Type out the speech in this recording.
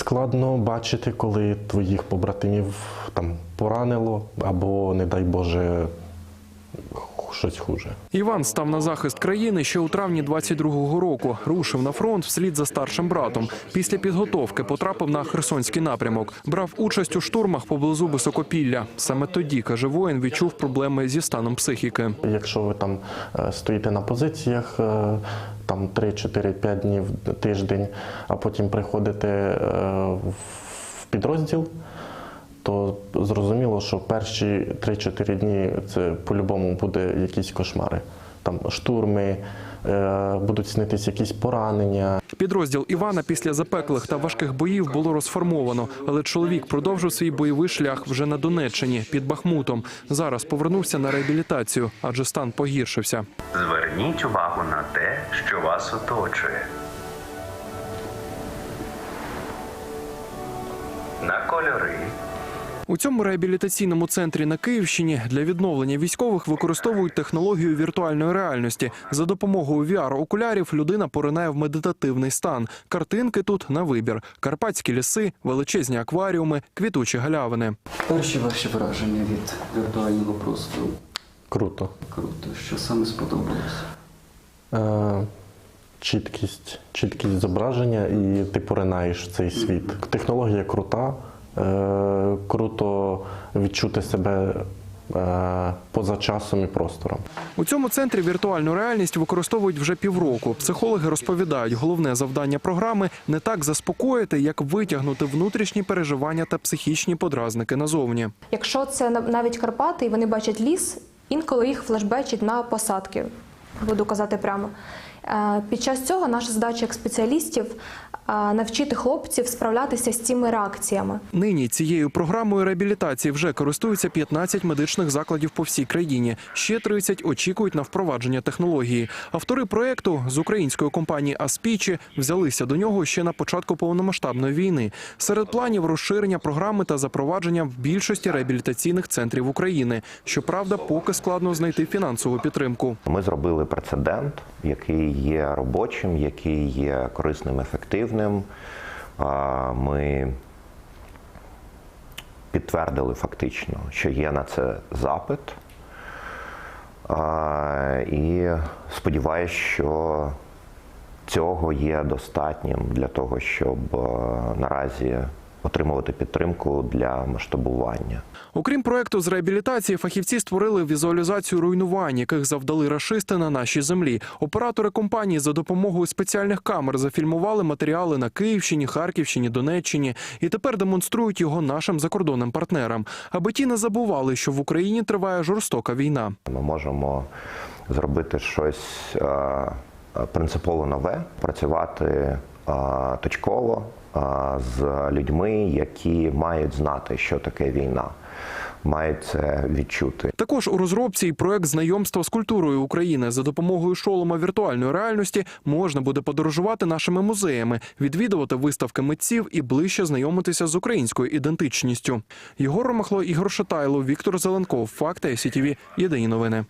Складно бачити, коли твоїх побратимів там поранило або, не дай Боже, щось хуже. Іван став на захист країни ще у травні 22-го року. Рушив на фронт вслід за старшим братом. Після підготовки потрапив на Херсонський напрямок. Брав участь у штурмах поблизу Високопілля. Саме тоді, каже воїн, відчув проблеми зі станом психіки. Якщо ви там е, стоїте на позиціях е, там 3-4-5 днів тиждень, а потім приходите е, в підрозділ, то зрозуміло, що перші 3-4 дні це по-любому буде якісь кошмари. Там штурми, будуть снитись якісь поранення, Підрозділ Івана після запеклих та важких боїв було розформовано, але чоловік продовжив свій бойовий шлях вже на Донеччині під Бахмутом. Зараз повернувся на реабілітацію, адже стан погіршився. Зверніть увагу на те, що вас оточує. На кольори, У цьому реабілітаційному центрі на Київщині для відновлення військових використовують технологію віртуальної реальності. За допомогою VR-окулярів людина поринає в медитативний стан. Картинки тут на вибір: карпатські ліси, величезні акваріуми, квітучі галявини. Перші ваші враження від віртуального простору. круто. Круто, що саме сподобалось? Е, чіткість, чіткість зображення, і ти поринаєш в цей світ. Технологія крута, круто відчути себе е, поза часом і простором. У цьому центрі віртуальну реальність використовують вже півроку. Психологи розповідають, головне завдання програми не так заспокоїти, як витягнути внутрішні переживання та психічні подразники назовні. Якщо це нав- навіть Карпати, і вони бачать ліс, інколи їх флешбечить на посадки. Буду казати прямо. Е, Під час цього наша задача як спеціалістів е, навчити хлопців справлятися з цими реакціями. Нині цією програмою реабілітації вже користуються 15 медичних закладів по всій країні. Ще 30 очікують на впровадження технології. Автори проекту з української компанії Аспічі взялися до нього ще на початку повномасштабної війни. Серед планів розширення програми та запровадження в більшості реабілітаційних центрів України. Щоправда, поки складно знайти фінансову підтримку. Ми зробили прецедент, який є робочим, який є корисним, ефективним. А, Ми підтвердили фактично, що є на це запит. І сподіваюся, що цього є достатнім для того, щоб наразі отримувати підтримку для масштабування. Окрім проекту з реабілітації, фахівці створили візуалізацію руйнувань, яких завдали рашисти на нашій землі. Оператори компанії за допомогою спеціальних камер зафільмували матеріали на Київщині, Харківщині, Донеччині і тепер демонструють його нашим закордонним партнерам, аби ті не забували, що в Україні триває жорстока війна. Ми можемо зробити щось е, е, принципово нове, працювати точково е, з людьми, які мають знати, що таке війна, мають це відчути. Також у розробці і проект знайомства з культурою України за допомогою шолома віртуальної реальності можна буде подорожувати нашими музеями, відвідувати виставки митців і ближче знайомитися з українською ідентичністю. Єгор Ромахло, Ігор Шатайло, Віктор Зеленков. Факти СІТВ. Єдині новини.